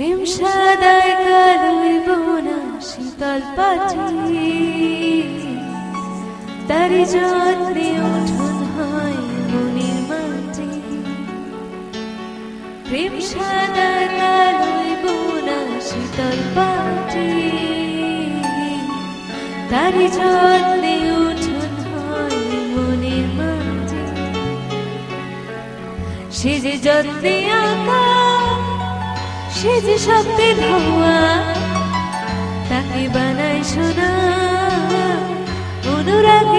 প্রেম সাদায় কালোই বোনা শীতল পাটি তারি যত্নে উঠোন হয় মনের মাটি। প্রেম সাদায় কালোই বোনা শীতল পাটি তারি যত্নে উঠোন হয় মনের মাটি। সে যে যত্নে আঁকা সে যে শব্দে ধোয়া তাকে বানায় শোনা। অনুরাগের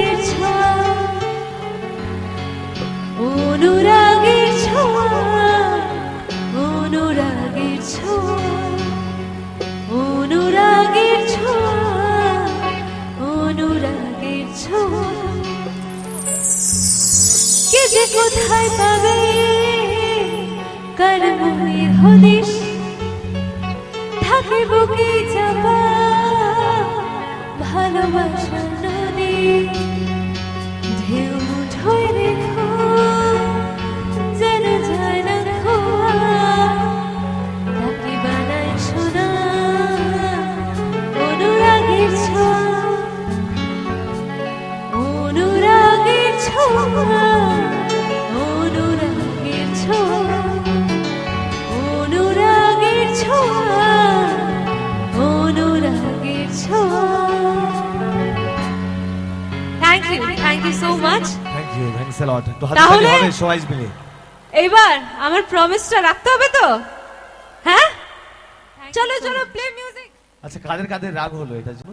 much thank you a lot একটু হাতে তাহলে- তালি হবে সবাই মিলে। এইবার আমার প্রমিসটা রাখতে হবে তো? হ্যাঁ? চলো চলো প্লে মিউজিক আচ্ছা কাদের কাদের রাগ হলো এটা জন্য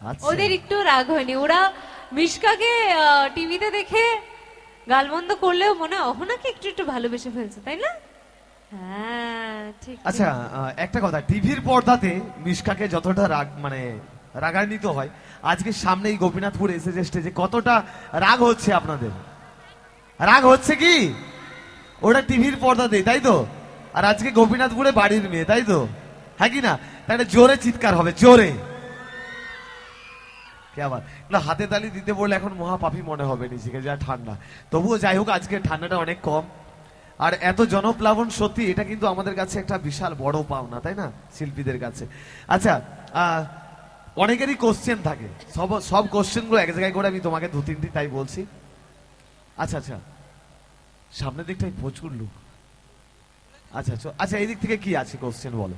আচ্ছা। ওদের একটু রাগ হয়নি। ওরা মিশকাকে টিভিতে দেখে গালমন্দ করলেও মনে হয় অহনাকে একটু একটু ভালোবেসে ফেলছে তাই না? হ্যাঁ ঠিক। ঠিক। আচ্ছা একটা কথা টিভির পর্দাতে মিশকাকে যতটা রাগ মানে রাগান্বিত হয়। আজকে সামনেই গোপীনাথপুর এসে যে স্টেজে কতটা রাগ হচ্ছে আপনাদের? রাগ হচ্ছে কি? ওটা টিভির পর্দাতে তাই তো? আর আজকে গোপীনাথপুরে বাড়ির মেয়ে, তাই তো? হ্যাঁ কি না? তাহলে জোরে চিৎকার হবে, জোরে। আবার? হাতে তালি দিতে বললে এখন মহাপাপী মনে হবে নিজেকে, যা ঠান্ডা। তবুও যাই হোক, আজকে ঠান্ডাটা অনেক কম। আর এত জনপ্লাবন সত্যি, এটা কিন্তু আমাদের কাছে একটা বিশাল বড় পাওনা, তাই না? শিল্পীদের কাছে। আচ্ছা অনেকেরই কোশ্চেন থাকে। সব সব কোশ্চেনগুলো এক জায়গায় করে আমি তোমাকে দু তিনটি তাই বলছি। আচ্ছা আচ্ছা। সামনের দিকটাই প্রচুর লোক। আচ্ছা আচ্ছা আচ্ছা এই দিক থেকে কি আছে কোশ্চেন বলো?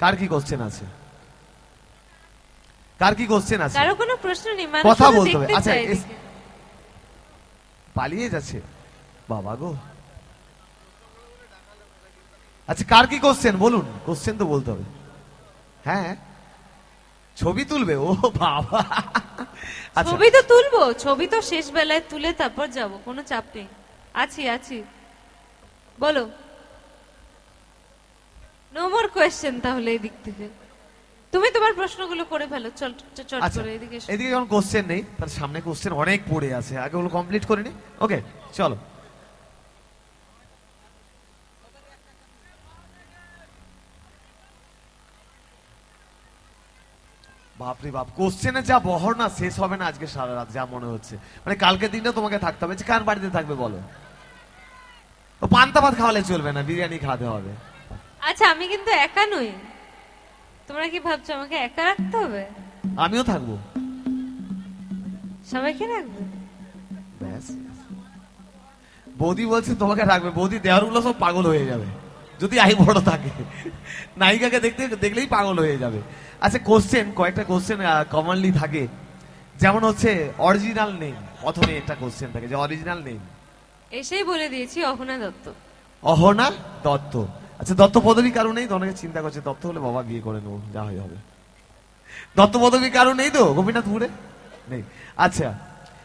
কার কি কোশ্চেন আছে? কার কি কোশ্চেন আছে? কারও কোনো প্রশ্ন নেই কথা বলতে হবে। আচ্ছা। পালিয়ে যাচ্ছে। বাবা গো। আচ্ছা কার কি কোশ্চেন বলুন কোশ্চেন তো বলতে হবে। হ্যাঁ। ছবি তুলবে? ও বাবা। আচ্ছা। ছবি তো তুলবো। ছবি তো শেষ বেলায় তুলে তারপর যাব। কোনো চাপ নেই। আছি আছি। বলো। নো মোর কোয়েশ্চেন তাহলে এই দিক থেকে। তুমি তোমার প্রশ্নগুলো করে ফেলো। চল চট আচ্ছা। করে এদিকে এদিকে যখন কোশ্চেন নেই তার সামনে কোশ্চেন অনেক পড়ে আছে। আগে ওগুলো কমপ্লিট করে নি? ওকে চলো। বাপরে বাপ কোশ্চেনে যা বহর না শেষ হবে না আজকে সারা রাত যা মনে হচ্ছে। মানে কালকের দিনটা তোমাকে থাকতে হবে। যে কার বাড়িতে থাকবে বলো? ও পান্তা ভাত খাওয়ালে চলবে না বিরিয়ানি খাওয়াতে হবে। আচ্ছা আমি কিন্তু একা নই। তোমরা কি ভাবছ আমাকে একা রাখতে হবে? আমিও থাকব। সবাইকে রাখবে? ব্যাস। বৌদি বলছে তোমাকে রাখবে। বৌদি দেওয়ারগুলো সব পাগল হয়ে যাবে। যদি আই বড় থাকে। নায়িকাকে দেখতে দেখলেই পাগল হয়ে যাবে। আচ্ছা কোশ্চেন কয়েকটা কোশ্চেন কমনলি থাকে। যেমন হচ্ছে অরিজিনাল নেম প্রথমে একটা কোশ্চেন থাকে যে অরিজিনাল নেম এসেই বলে দিয়েছি অহনা দত্ত। অহনা দত্ত। আচ্ছা দত্ত পদবী কারণ নেই তো অনেকে চিন্তা করছে দত্ত হলে বাবা বিয়ে করে নেব যা হয় হবে। দত্ত পদবী কারণ নেই তো গোপীনাথপুরে নেই। আচ্ছা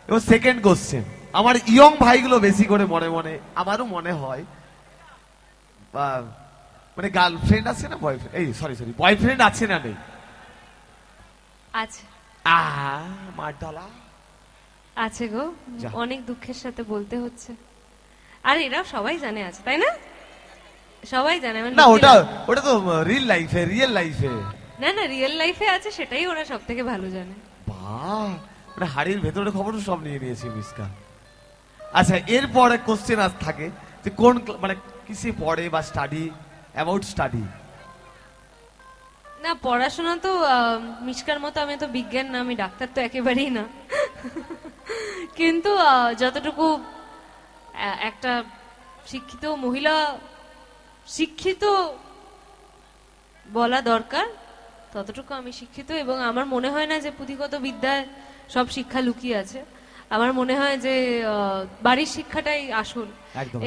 এবার সেকেন্ড কোশ্চেন আমার ইয়ং ভাইগুলো বেশি করে মনে মনে আমারও মনে হয় মানে গার্লফ্রেন্ড আছে না বয়ফ্রেন্ড এই সরি সরি বয়ফ্রেন্ড আছে না নেই? আছে। আ মারডালা আছে গো অনেক দুঃখের সাথে বলতে হচ্ছে। আর এরাও সবাই জানে আছে তাই না? সবাই জানে আমার না ওটা ওটা তো রিয়েল লাইফে রিয়েল লাইফে না না রিয়েল লাইফে আছে সেটাই ওরা সব থেকে ভালো জানে। বাহ মানে হাড়ির ভেতরে খবর সব নিয়ে নিয়েছি মিসকা আচ্ছা এরপরে কোশ্চেন আজ থাকে যে কোন মানে কিসে পড়ে বা স্টাডি অ্যাবাউট স্টাডি না, পড়াশোনা তো মিশকার মতো আমি তো বিজ্ঞান না, আমি ডাক্তার তো একেবারেই না। কিন্তু যতটুকু একটা শিক্ষিত মহিলা, শিক্ষিত বলা দরকার, ততটুকু আমি শিক্ষিত এবং আমার মনে হয় না যে পুঁথিগত বিদ্যায় সব শিক্ষা লুকিয়ে আছে। আমার মনে হয় যে বাড়ির শিক্ষাটাই আসল।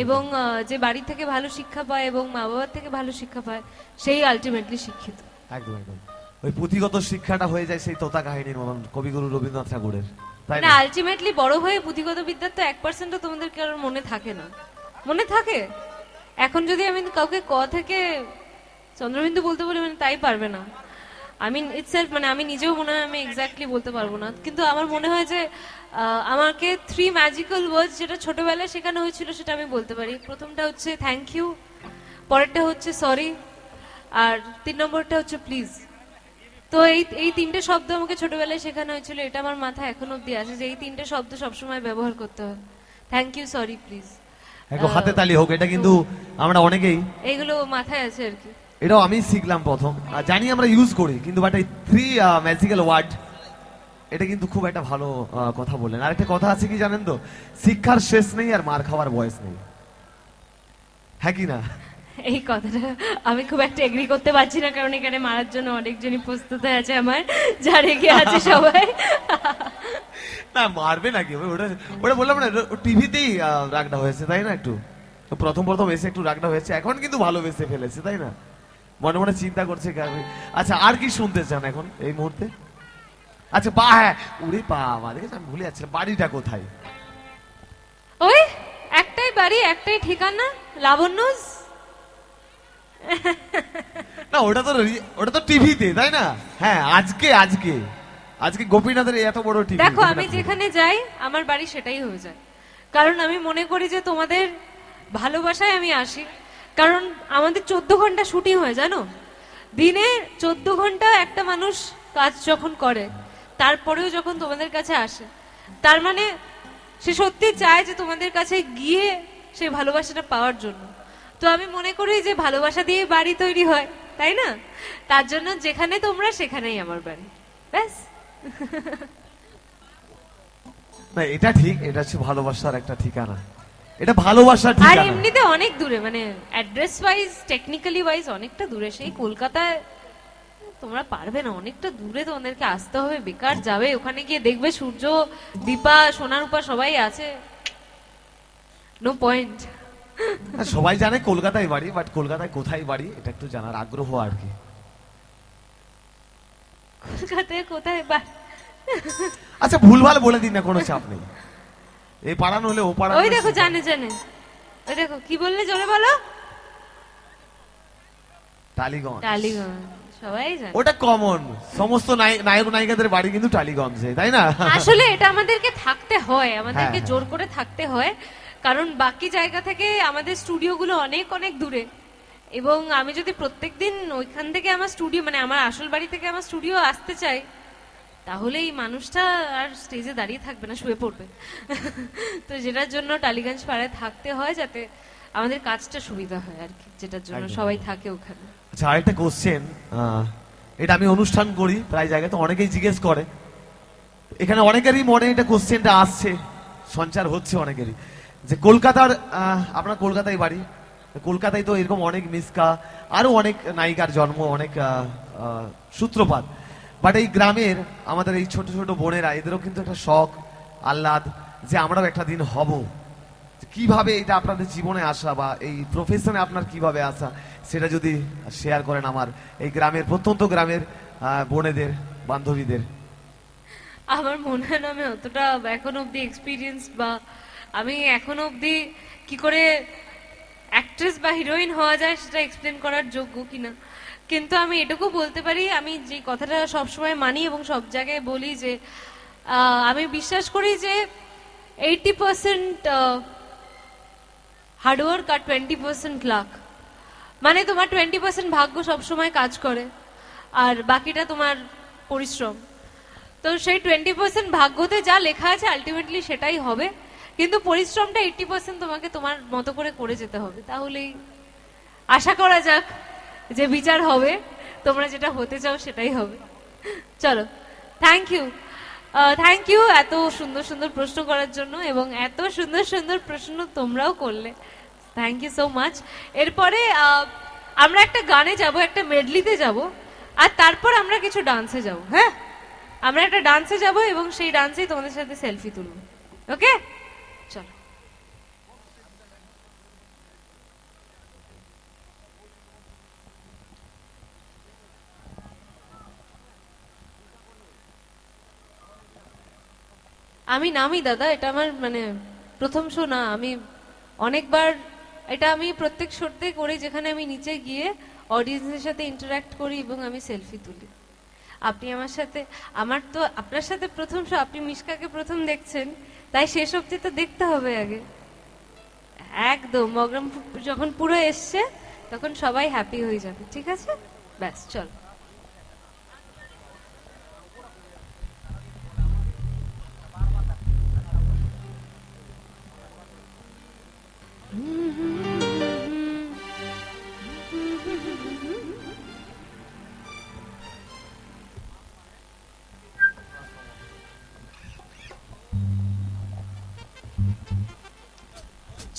এবং যে বাড়ি থেকে ভালো শিক্ষা পায় এবং মা বাবার থেকে ভালো শিক্ষা পায় সেই আলটিমেটলি শিক্ষিত। একদম একদম। ওই পুঁথিগত শিক্ষাটা হয়ে যায় সেই তোতা কাহিনীর মতন কবিগুরু রবীন্দ্রনাথ ঠাকুরের। তাই না আলটিমেটলি বড় হয়ে পুঁথিগত বিদ্যার তো এক পার্সেন্টও তোমাদের কারোর মনে থাকে না? মনে থাকে? এখন যদি আমি কাউকে ক থেকে চন্দ্রবিন্দু বলতে বলি মানে তাই পারবে না। আমি ইটসেলফ মানে আমি নিজেও মনে হয় আমি এক্স্যাক্টলি বলতে পারব না। কিন্তু আমার মনে হয় যে আমাকে থ্রি ম্যাজিক্যাল ওয়ার্ডস যেটা ছোটবেলায় শেখানো হয়েছিল সেটা আমি বলতে পারি। প্রথমটা হচ্ছে থ্যাংক ইউ পরেরটা হচ্ছে সরি আর তিন নম্বরটা হচ্ছে প্লিজ তো এই এই তিনটে শব্দ আমাকে ছোটবেলায় শেখানো হয়েছিল এটা আমার মাথায় এখন অব্দি আছে যে এই তিনটে শব্দ সবসময় ব্যবহার করতে হয়। থ্যাংক ইউ সরি প্লিজ হাতে তালি হোক এটা কিন্তু আমরা অনেকেই এইগুলো মাথায় আছে আর কি। এটাও আমি শিখলাম প্রথম। আর জানি আমরা ইউজ করি কিন্তু বাট এই থ্রি ম্যাজিক্যাল ওয়ার্ড এটা কিন্তু খুব একটা ভালো কথা বললেন। আর একটা কথা আছে কি জানেন তো? শিক্ষার শেষ নেই আর মার খাওয়ার বয়স নেই। হ্যাঁ কি না? এই কথাটা আমি খুব একটা এগ্রি করতে পারছি না কারণ এখানে মারার জন্য অনেকজনই প্রস্তুত হয়ে আছে আমার যা রেগে আছে সবাই। না মারবে নাকি? ওটা ওটা বললাম না টিভিতেই রাগটা হয়েছে তাই না একটু? প্রথম প্রথম এসে একটু রাগটা হয়েছে এখন কিন্তু ভালোবেসে ফেলেছে তাই না? মনে মনে চিন্তা করছে আচ্ছা আর কি শুনতে চান এখন এই মুহূর্তে? আচ্ছা পা হ্যাঁ। উড়ে পা আমাদের আমি ভুলে যাচ্ছিলাম। বাড়িটা কোথায়? ওই একটাই বাড়ি একটাই ঠিকানা লাবণ্যজ। না ওটা তো ওটা তো টিভিতে তাই না? হ্যাঁ আজকে আজকে। আজকে গোপীনাথের এত বড় টিভি দেখো আমি যেখানে যাই আমার বাড়ি সেটাই হয়ে যায়। কারণ আমি মনে করি যে তোমাদের ভালোবাসায় আমি আসি। কারণ আমাদের চোদ্দ ঘণ্টা শুটিং হয়, জানো? দিনে চোদ্দ ঘণ্টা একটা মানুষ কাজ যখন করে, তারপরেও যখন তোমাদের কাছে আসে, তার মানে সে সত্যি চায় যে তোমাদের কাছে গিয়ে সেই ভালোবাসাটা পাওয়ার জন্য। তো আমি মনে করি যে ভালোবাসা দিয়ে বাড়ি তৈরি হয়, তাই না? তার জন্য যেখানে তোমরা সেখানেই আমার বাড়ি। ব্যাস। এটা ঠিক, এটা হচ্ছে ভালোবাসার একটা ঠিকানা। এটা ভালোবাসার আর এমনিতে অনেক দূরে মানে অ্যাড্রেস ওয়াইজ টেকনিক্যালি ওয়াইজ অনেকটা দূরে। সেই কলকাতায় তোমরা পারবে না অনেকটা দূরে তোমাদেরকে আসতে হবে। বেকার যাবে ওখানে গিয়ে দেখবে সূর্য দীপা সোনার উপা সবাই আছে। নো পয়েন্ট সবাই জানে কলকাতায় বাড়ি বাট কলকাতায় কোথায় বাড়ি এটা একটু জানার আগ্রহ আর কি। কলকাতায় কোথায় বা- আচ্ছা ভুলভাল বলে দিন না কোনো চাপ নেই। এই ও ওই দেখো জানে জানে। ওই দেখো কি বললে জোরে বলো? টালিগঞ্জ। টালিগঞ্জ সবাই জানে। ওটা কমন সমস্ত নায়ক নায়িকাদের বাড়ি কিন্তু টালিগঞ্জে তাই না? আসলে এটা আমাদেরকে থাকতে হয় আমাদেরকে হ্যাঁ, জোর করে থাকতে হয় কারণ বাকি জায়গা থেকে আমাদের স্টুডিওগুলো অনেক অনেক দূরে। এবং আমি যদি প্রত্যেকদিন ওইখান থেকে আমার স্টুডিও মানে আমার আসল বাড়ি থেকে আমার স্টুডিও আসতে চাই তাহলে এই মানুষটা আর স্টেজে দাঁড়িয়ে থাকবে না শুয়ে পড়বে। তো যেটার জন্য টালিগঞ্জ পাড়ায় থাকতে হয় যাতে আমাদের কাজটা সুবিধা হয় আর কি যেটার জন্য সবাই থাকে ওখানে। আচ্ছা আরেকটা কোশ্চেন এটা আমি অনুষ্ঠান করি প্রায় জায়গায় তো অনেকেই জিজ্ঞেস করে। এখানে অনেকেরই মনে এটা কোশ্চেনটা আসছে সঞ্চার হচ্ছে অনেকেরই। যে কলকাতার আপনার কলকাতায় বাড়ি কলকাতায় তো এরকম অনেক মিসকা আরও অনেক নায়িকার জন্ম অনেক সূত্রপাত। বাট এই গ্রামের আমাদের এই ছোট ছোট বোনেরা, এদেরও কিন্তু একটা শখ, আহ্লাদ যে আমরাও একটা দিন হব। কীভাবে এটা আপনাদের জীবনে আসা বা এই প্রফেশনে আপনার কীভাবে আসা, সেটা যদি শেয়ার করেন আমার এই গ্রামের, প্রত্যন্ত গ্রামের বোনেদের, বান্ধবীদের। আমার মনে হয় না আমি অতটা এখনও অবধি এক্সপিরিয়েন্স বা আমি এখনও অবধি কি করে অ্যাক্ট্রেস বা হিরোইন হওয়া যায় সেটা এক্সপ্লেন করার যোগ্য কিনা। কিন্তু আমি এটুকু বলতে পারি, আমি যে কথাটা সবসময় মানি এবং সব জায়গায় বলি যে আমি বিশ্বাস করি যে এইটি পার্সেন্ট হার্ডওয়ার্ক আর টোয়েন্টি পার্সেন্ট লাক মানে তোমার টোয়েন্টি পার্সেন্ট ভাগ্য সবসময় কাজ করে, আর বাকিটা তোমার পরিশ্রম। তো সেই টোয়েন্টি পার্সেন্ট ভাগ্যতে যা লেখা আছে আলটিমেটলি সেটাই হবে। কিন্তু পরিশ্রমটা এইটটি পার্সেন্ট তোমাকে তোমার মতো করে করে যেতে হবে। তাহলেই আশা করা যাক যে বিচার হবে, তোমরা যেটা হতে চাও সেটাই হবে। চলো থ্যাংক ইউ থ্যাংক ইউ এত সুন্দর সুন্দর প্রশ্ন করার জন্য এবং এত সুন্দর সুন্দর প্রশ্ন তোমরাও করলে। থ্যাংক ইউ সো মাচ এরপরে আমরা একটা গানে যাব, একটা মেডলিতে যাব, আর তারপর আমরা কিছু ডান্সে যাব হ্যাঁ? আমরা একটা ডান্সে যাব এবং সেই ডান্সেই তোমাদের সাথে সেলফি তুলব ওকে চলো আমি নামি দাদা, এটা আমার মানে প্রথম শো না আমি অনেকবার, এটা আমি প্রত্যেক শোতে করি যেখানে আমি নিচে গিয়ে অডিয়েন্সের সাথে ইন্টারাক্ট করি এবং আমি সেলফি তুলি। আপনি আমার সাথে, আমার তো আপনার সাথে প্রথম শো, আপনি মিশকাকে প্রথম দেখছেন, তাই শেষ অবধি তো দেখতে হবে আগে। একদম, মগ্রাম যখন পুরো এসছে, তখন সবাই হ্যাপি হয়ে যাবে, ঠিক আছে? ব্যাস, চল।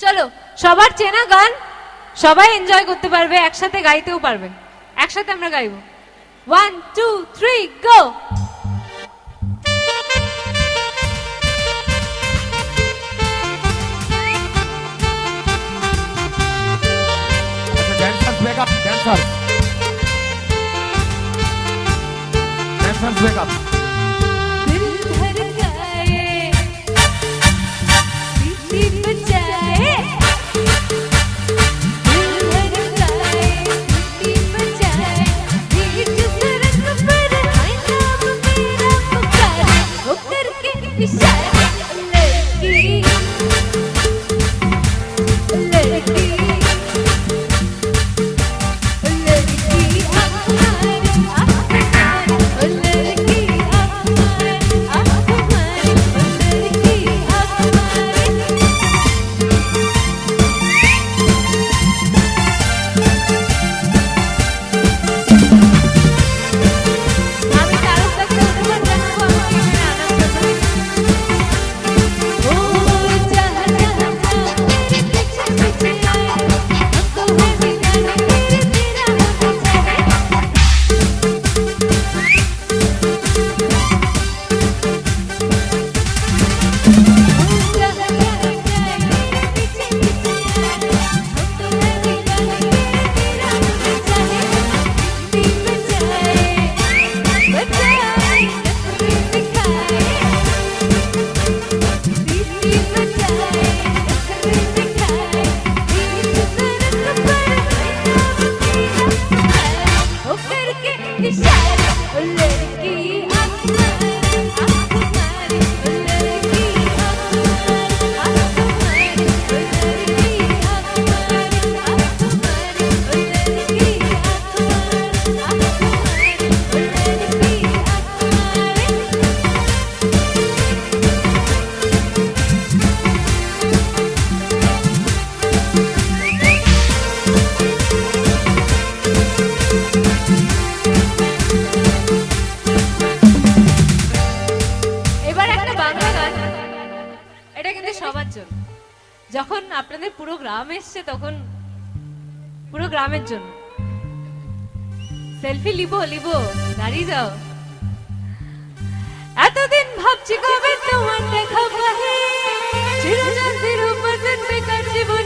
চলো, সবার চেনা গান সবাই এনজয় করতে পারবে, একসাথে গাইতেও পারবে। একসাথে আমরা গাইবো। One two three go break up dancers dancers পুরো গ্রাম এসছে তখন। পুরো গ্রামের জন্য। সেলফি লিবো লিবো দাঁড়িয়ে যাও। এতদিন ভাবছি কবে তোমার দেখা পাহে চিরজন্মের পার্সেন্ট বেকার জীবন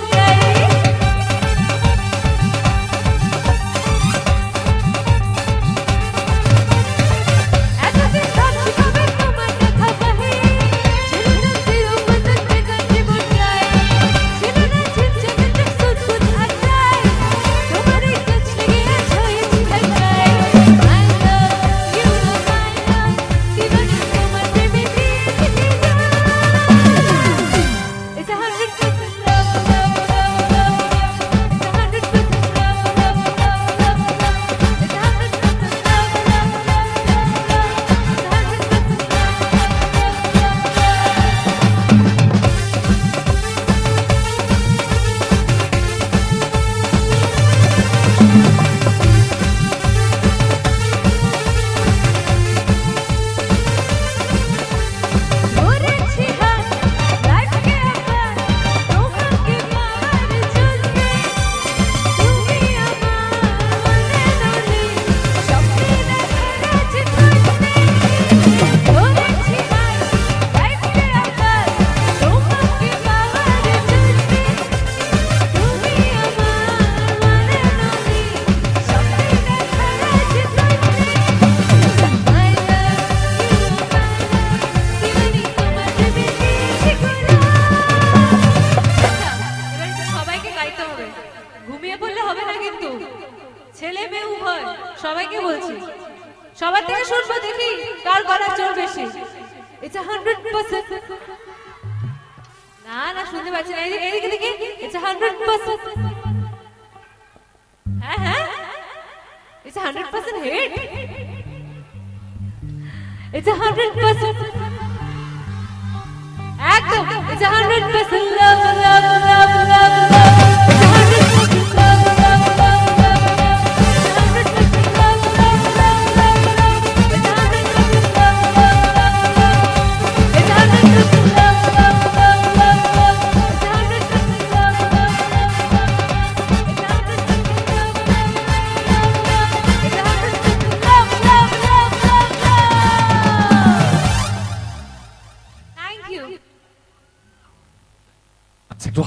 ইটস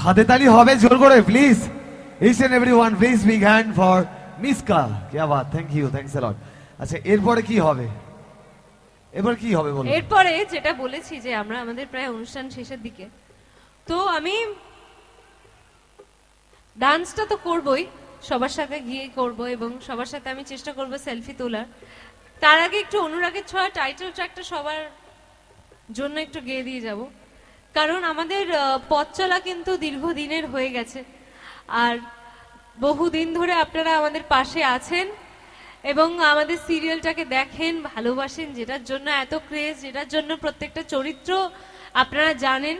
হাতে তালি হবে, জোর করে please each and every one please big hand for Miska কে Baat thank you thanks a lot আচ্ছা এরপরে কি হবে? এবার কি হবে এরপরে যেটা বলেছি যে আমরা আমাদের প্রায় অনুষ্ঠান শেষের দিকে, তো আমি ডান্সটা তো করবই, সবার সাথে গিয়ে করব এবং সবার সাথে আমি চেষ্টা করব সেলফি তোলার। তার আগে একটু অনুরাগের ছোঁয়া টাইটেল ট্র্যাকটা সবার জন্য একটু গেয়ে দিয়ে যাব। কারণ আমাদের পথ চলা কিন্তু দীর্ঘদিনের হয়ে গেছে। আর বহুদিন ধরে আপনারা আমাদের পাশে আছেন এবং আমাদের সিরিয়ালটাকে দেখেন, ভালোবাসেন, যেটার জন্য এত ক্রেজ যেটার জন্য প্রত্যেকটা চরিত্র আপনারা জানেন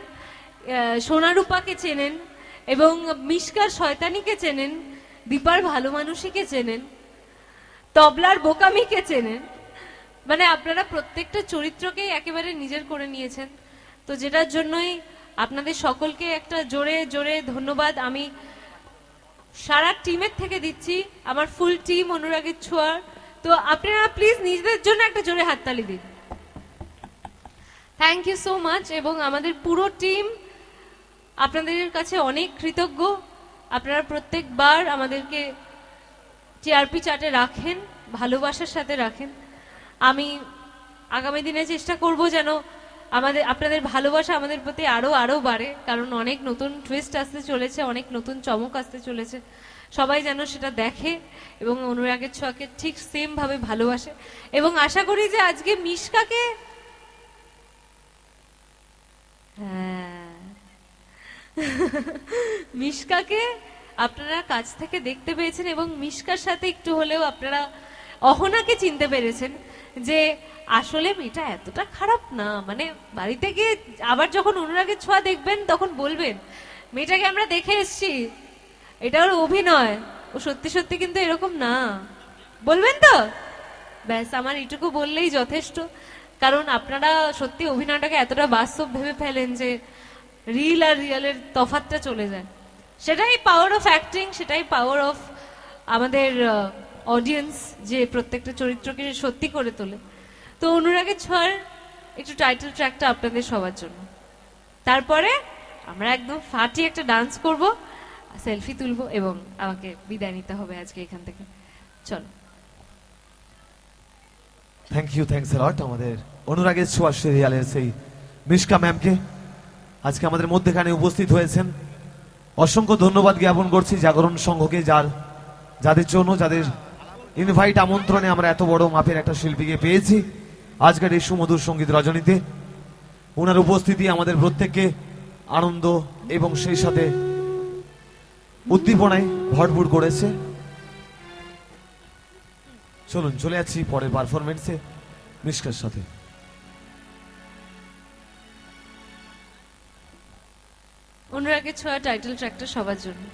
সোনারূপাকে চেনেন এবং মিশকার শয়তানিকে চেনেন, দীপার ভালো মানুষীকে চেনেন, তবলার বোকামিকে চেনেন। মানে আপনারা প্রত্যেকটা চরিত্রকেই একেবারে নিজের করে নিয়েছেন। তো যেটার জন্যই আপনাদের সকলকে একটা জোরে জোরে ধন্যবাদ। আমি সারা টিমের থেকে দিচ্ছি, আমার ফুল টিম অনুরাগের ছোঁয়ার তো আপনারা প্লিজ নিজেদের জন্য একটা জোরে হাততালি দিন। থ্যাংক ইউ সো মাচ এবং আমাদের পুরো টিম আপনাদের কাছে অনেক কৃতজ্ঞ। আপনারা প্রত্যেকবার আমাদেরকে টিআরপি চার্টে রাখেন, ভালোবাসার সাথে রাখেন। আমি আগামী দিনে চেষ্টা করব যেন আমাদের, আপনাদের ভালোবাসা আমাদের প্রতি আরও আরও বাড়ে। কারণ অনেক নতুন টুইস্ট আসতে চলেছে, অনেক নতুন চমক আসতে চলেছে। সবাই যেন সেটা দেখে এবং অনুরাগের ছোঁয়াকে ঠিক সেম ভাবে ভালোবাসে। এবং আশা করি যে আজকে মিশকাকে হ্যাঁ। মিশকাকে আপনারা কাছ থেকে দেখতে পেয়েছেন এবং মিশকার সাথে একটু হলেও আপনারা অহনাকে চিনতে পেরেছেন। যে আসলে মেয়েটা এতটা খারাপ না মানে বাড়িতে গিয়ে আবার যখন অনুরাগের ছোঁয়া দেখবেন তখন বলবেন, মেয়েটাকে আমরা দেখে এসছি, এটা ওর অভিনয়, ও সত্যি সত্যি কিন্তু এরকম না। বলবেন তো? ব্যাস, আমার এটুকু বললেই যথেষ্ট। কারণ আপনারা সত্যি অভিনয়টাকে এতটা বাস্তব ভেবে ফেলেন যে রিল আর রিয়ালের তফাতটা চলে যায়। সেটাই পাওয়ার অফ অ্যাক্টিং সেটাই পাওয়ার অফ আমাদের অডিয়েন্স যে প্রত্যেকটা চরিত্রকে সত্যি করে তোলে। তো অনুরাগের ছোঁয়ার একটু টাইটেল ট্র্যাকটা আপনাদের সবার জন্য। তারপরে আমরা একদম ফাটি একটা ডান্স করব সেলফি তুলবো এবং আমাকে বিদায় নিতে হবে আজকে এখান থেকে। চলো। থ্যাংক ইউ থ্যাংকস লট আমাদের অনুরাগের ছোঁয়া সিরিয়ালের সেই মিশকা ম্যামকে আজকে আমাদের মধ্যেখানে উপস্থিত হয়েছেন। অসংখ্য ধন্যবাদ জ্ঞাপন করছি জাগরণ সংঘকে, যার, যাদের জন্য, যাদের ইনভাইট আমন্ত্রণে আমরা এত বড় মাপের একটা শিল্পীকে পেয়েছি। আজকের এই সুমধুর সংগীত রজনীতে ওনার উপস্থিতি আমাদের প্রত্যেককে আনন্দ এবং সেই সাথে উদ্দীপনায় ভরপুর করেছে। চলুন, চলে যাচ্ছি পরের পারফরমেন্সে মিশকার সাথে। অনুরাগের ছোঁয়া টাইটেল ট্র্যাকটা সবার জন্য।